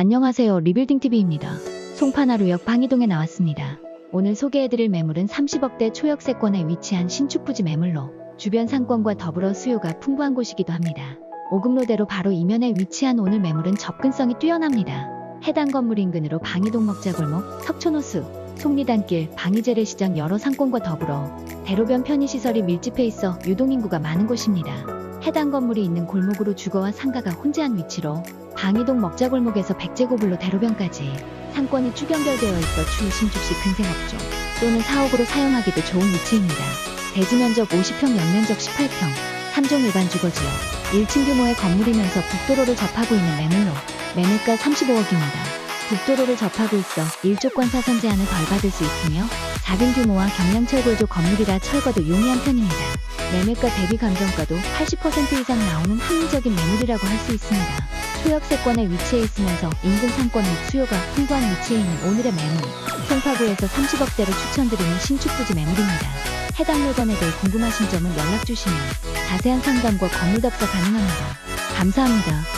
안녕하세요. 리빌딩TV입니다. 송파나루역 방이동에 나왔습니다. 오늘 소개해드릴 매물은 30억대 초역세권에 위치한 신축부지 매물로 주변 상권과 더불어 수요가 풍부한 곳이기도 합니다. 오금로대로 바로 이면에 위치한 오늘 매물은 접근성이 뛰어납니다. 해당 건물 인근으로 방이동 먹자골목, 석촌호수, 속리단길, 방위재래시장 여러 상권과 더불어 대로변 편의시설이 밀집해 있어 유동인구가 많은 곳입니다. 해당 건물이 있는 골목으로 주거와 상가가 혼재한 위치로 방이동 먹자골목에서 백제고블로 대로변까지 상권이 추경결되어 있어 추후 신축시 근생업종 또는 사옥으로 사용하기도 좋은 위치입니다. 대지 면적 50평, 연면적 18평, 3종 일반 주거지역, 1층 규모의 건물이면서 북도로를 접하고 있는 매물로 매매가 35억입니다. 북도로를 접하고 있어 일조권 사 선 제한을 덜 받을 수 있으며 작은 규모와 경량철 골조 건물이라 철거도 용이한 편입니다. 매매가 대비 감정가도 80% 이상 나오는 합리적인 매물이라고 할 수 있습니다. 초역세권에 위치해 있으면서 인근 상권 및 수요가 풍부한 위치에 있는 오늘의 매물, 송파구에서 30억대로 추천드리는 신축부지 매물입니다. 해당 물건에 대해 궁금하신 점은 연락 주시면 자세한 상담과 건물 답사 가능합니다. 감사합니다.